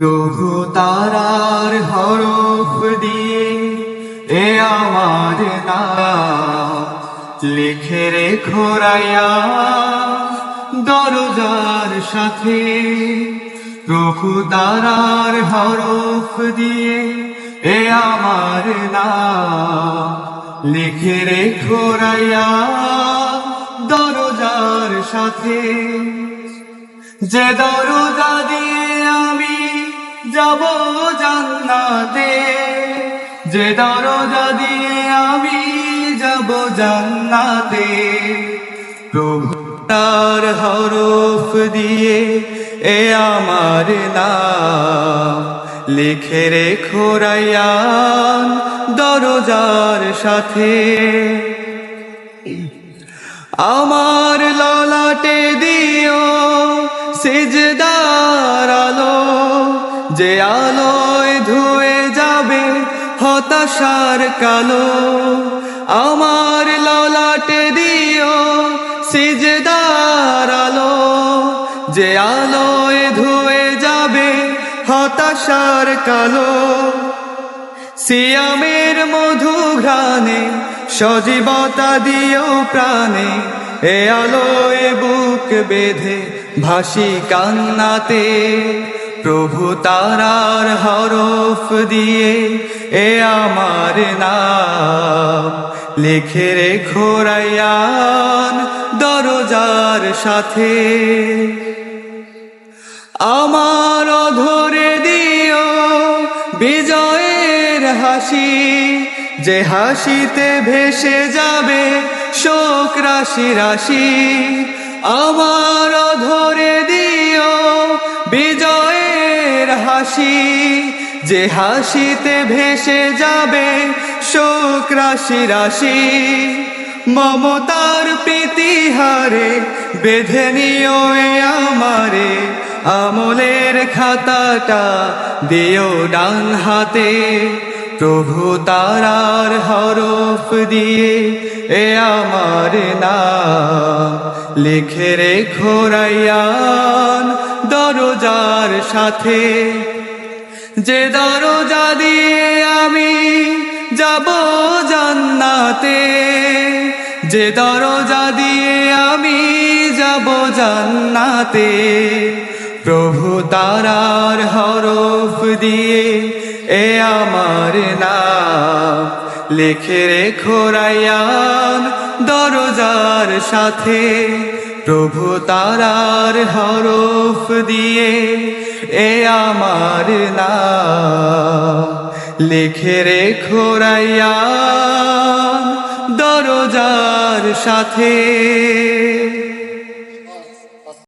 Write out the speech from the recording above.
প্রভু তারার হরফ দিয়ে এ আমার নাম লিখে রেখো রায়া দরজার সাথে। প্রভু তারার হরফ দিয়ে এ আমার নাম লিখে রেখো রায়া দরজার সাথে। যে দরজা দিয়ে যাব জান্নাতে। যে দরজা দিয়ে আমি যাব জান্নাতে। প্রভু তার হরফ দিয়ে এ আমার নাম। লিখে রেখো রায়ান দরজার সাথে। আমার ললাটে যে আলোয় ধুয়ে যাবে হতাশার কালো, আমার ললাটে দিও সিজদার আলো। যে আলোয় ধুয়ে যাবে হতাশার কালো, সিয়ামের মধু ঘ্রাণে সজীবতা দিও প্রাণে। এ আলোয় বুক বেঁধে ভাসি কান্নাতে প্রভু তারার হরফ দিয়ে এ আমার নাম। লিখে রেখো দরজার সাথে। আমার ধরে দিও বিজয়ের হাসি। যে হাসিতে ভেসে যাবে শোক রাশি রাশি। আমার ধরে দিও বিজয়ের হাসি, যে হাসিতে ভেসে যাবে শোক রাশি রাশি, মমতার প্রীতিহারে বেঁধে নিও আমারে, আমলের খাতাটা দিও ডান হাতে। প্রভু তারার হরফ দিয়ে এ আমার নাম। লিখে রেখো রায়ান দরজার সাথে। যে দরজা দিয়ে আমি যাব জান্নাতে, যে দরজা দিয়ে আমি যাব জান্নাতে, প্রভু তারার হরফ দিয়ে এ আমার নাম। লিখে রেখো রায়ান দরজার সাথে প্রভু তারার হরফ দিয়ে এ আমার না লিখে রেখো রায়ান দরজার সাথে